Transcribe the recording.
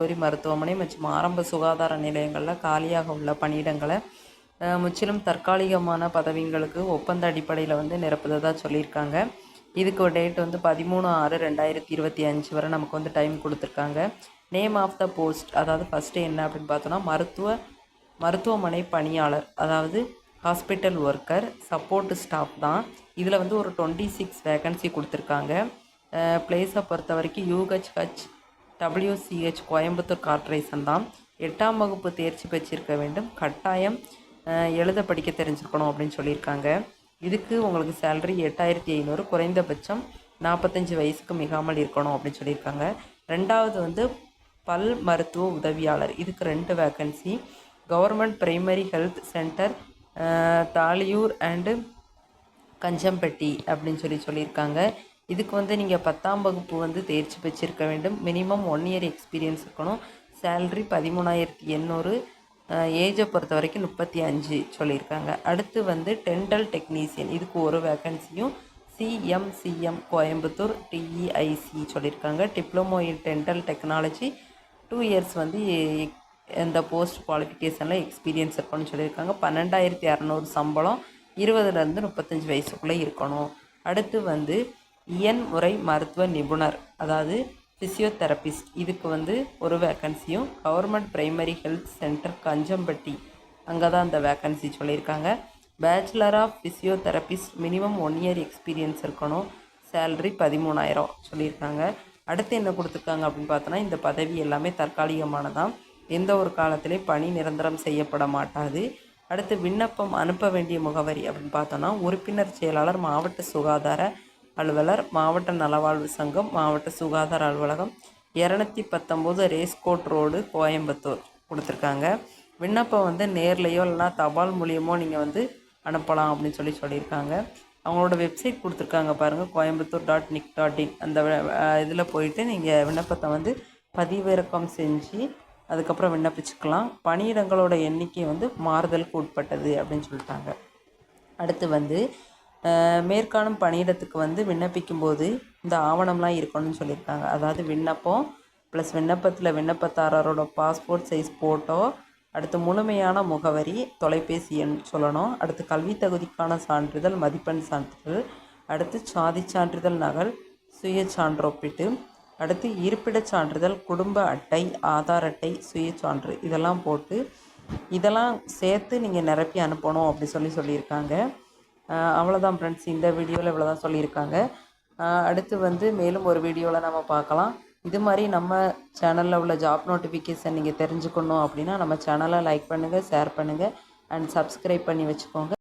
கல்லூரி மருத்துவமனை மற்றும் ஆரம்ப சுகாதார நிலையங்களில் காலியாக உள்ள பணியிடங்களை முற்றிலும் தற்காலிகமான பதவிங்களுக்கு ஒப்பந்த அடிப்படையில் வந்து நிரப்புததாக சொல்லியிருக்காங்க. இதுக்கு ஒரு டேட் வந்து பதிமூணு ஆறு ரெண்டாயிரத்தி இருபத்தி அஞ்சு வரை நமக்கு வந்து டைம் கொடுத்துருக்காங்க. நேம் ஆஃப் த போஸ்ட் அதாவது ஃபஸ்ட்டு என்ன அப்படின்னு பார்த்தோன்னா மருத்துவ மருத்துவமனை பணியாளர் அதாவது ஹாஸ்பிட்டல் ஒர்க்கர் சப்போர்ட் ஸ்டாஃப் தான். இதில் வந்து ஒரு டுவெண்ட்டி சிக்ஸ் வேகன்சி கொடுத்துருக்காங்க. பிளேஸை பொறுத்த வரைக்கும் யூஹெச்ஹெச் டபிள்யூசிஹெச் கோயம்புத்தூர் கார்ப்பரேஷன் தான் எட்டாம் வகுப்பு தேர்ச்சி பெற்றிருக்க வேண்டும். கட்டாயம் எழுத படிக்க தெரிஞ்சிருக்கணும் அப்படின்னு சொல்லியிருக்காங்க. இதுக்கு உங்களுக்கு சேலரி எட்டாயிரத்தி ஐநூறு குறைந்தபட்சம் நாற்பத்தஞ்சு வயசுக்கு மிகாமல் இருக்கணும் அப்படின்னு சொல்லியிருக்காங்க. ரெண்டாவது வந்து பல் மருத்துவ உதவியாளர். இதுக்கு ரெண்டு vacancy government primary health centre Thaliyur and Kanjampatti அப்படின்னு சொல்லி சொல்லியிருக்காங்க. இதுக்கு வந்து நீங்கள் பத்தாம் வகுப்பு வந்து தேர்ச்சி பெற்றிருக்க வேண்டும். மினிமம் ஒன் இயர் எக்ஸ்பீரியன்ஸ் இருக்கணும். சேல்ரி பதிமூணாயிரத்தி எண்ணூறு ஏஜை பொறுத்த வரைக்கும் முப்பத்தி அஞ்சு சொல்லியிருக்காங்க. அடுத்து வந்து டென்டல் டெக்னீசியன் இதுக்கு ஒரு வேக்கன்சியும் சிஎம்சிஎம் கோயம்புத்தூர் டிஇஐசி சொல்லியிருக்காங்க. Diploma in dental technology two years வந்து இந்த போஸ்ட் குவாலிஃபிகேஷனில் எக்ஸ்பீரியன்ஸ் இருக்கணும்னு சொல்லியிருக்காங்க. பன்னெண்டாயிரத்தி இரநூறு சம்பளம் இருபதுலேருந்து முப்பத்தஞ்சு வயசுக்குள்ளே இருக்கணும். அடுத்து வந்து இயன் முறை மருத்துவ நிபுணர் அதாவது ஃபிசியோதெரபிஸ்ட் இதுக்கு வந்து ஒரு வேக்கன்சியும் government primary health centre Kanjampatti. அங்கே தான் அந்த வேக்கன்சி சொல்லியிருக்காங்க. Bachelor of physiotherapist minimum one year experience இருக்கணும். சேலரி பதிமூணாயிரம் சொல்லியிருக்காங்க. அடுத்து என்ன கொடுத்துருக்காங்க அப்படின்னு பார்த்தோன்னா இந்த பதவி எல்லாமே தற்காலிகமானதான். எந்த ஒரு காலத்திலையும் பணி நிரந்தரம் செய்யப்பட மாட்டாது. அடுத்து விண்ணப்பம் அனுப்ப வேண்டிய முகவரி அப்படின்னு பார்த்தோன்னா உறுப்பினர் செயலாளர் மாவட்ட சுகாதார அலுவலர் மாவட்ட நலவாழ்வு சங்கம் மாவட்ட சுகாதார அலுவலகம் இரநூத்தி பத்தொம்போது ரேஸ்கோட் ரோடு கோயம்புத்தூர் கொடுத்துருக்காங்க. விண்ணப்பம் வந்து நேர்லேயோ இல்லைனா தபால் மூலியமோ நீங்கள் வந்து அனுப்பலாம் அப்படின்னு சொல்லி சொல்லியிருக்காங்க. அவங்களோட வெப்சைட் கொடுத்துருக்காங்க பாருங்கள் Coimbatore dot nic dot in அந்த இதில் போயிட்டு நீங்கள் விண்ணப்பத்தை வந்து பதிவிறக்கம் செஞ்சு அதுக்கப்புறம் விண்ணப்பிச்சுக்கலாம். பணியிடங்களோட எண்ணிக்கை வந்து மாறுதலுக்கு உட்பட்டது அப்படின்னு சொல்லிட்டாங்க. அடுத்து வந்து மேற்காணும் பணியிடத்துக்கு வந்து விண்ணப்பிக்கும்போது இந்த ஆவணம்லாம் இருக்கணும்னு சொல்லியிருக்காங்க. அதாவது விண்ணப்பம் ப்ளஸ் விண்ணப்பத்தில் விண்ணப்பதாரரோட பாஸ்போர்ட் சைஸ் ஃபோட்டோ அடுத்து முழுமையான முகவரி தொலைபேசி எண் சொல்லணும். அடுத்து கல்வி தகுதிக்கான சான்றிதழ் மதிப்பெண் சான்றிதழ் அடுத்து சாதி சான்றிதழ் நகல் சுய சான்றொப்பிட்டு அடுத்து இருப்பிடச் சான்றிதழ் குடும்ப அட்டை ஆதார் அட்டை சுய சான்று இதெல்லாம் போட்டு இதெல்லாம் சேர்த்து நீங்கள் நிரப்பி அனுப்பணும் அப்படி சொல்லி சொல்லியிருக்காங்க. அவ்வளோதான் ஃப்ரெண்ட்ஸ் இந்த வீடியோவில் இவ்வளோ தான் சொல்லியிருக்காங்க. அடுத்து வந்து மேலும் ஒரு வீடியோவில் நம்ம பார்க்கலாம். இது மாதிரி நம்ம சேனலில் உள்ள ஜாப் நோட்டிஃபிகேஷன் நீங்கள் தெரிஞ்சுக்கணும் அப்படின்னா நம்ம சேனலை லைக் பண்ணுங்கள் ஷேர் பண்ணுங்கள் அண்ட் சப்ஸ்கிரைப் பண்ணி வச்சுக்கோங்க.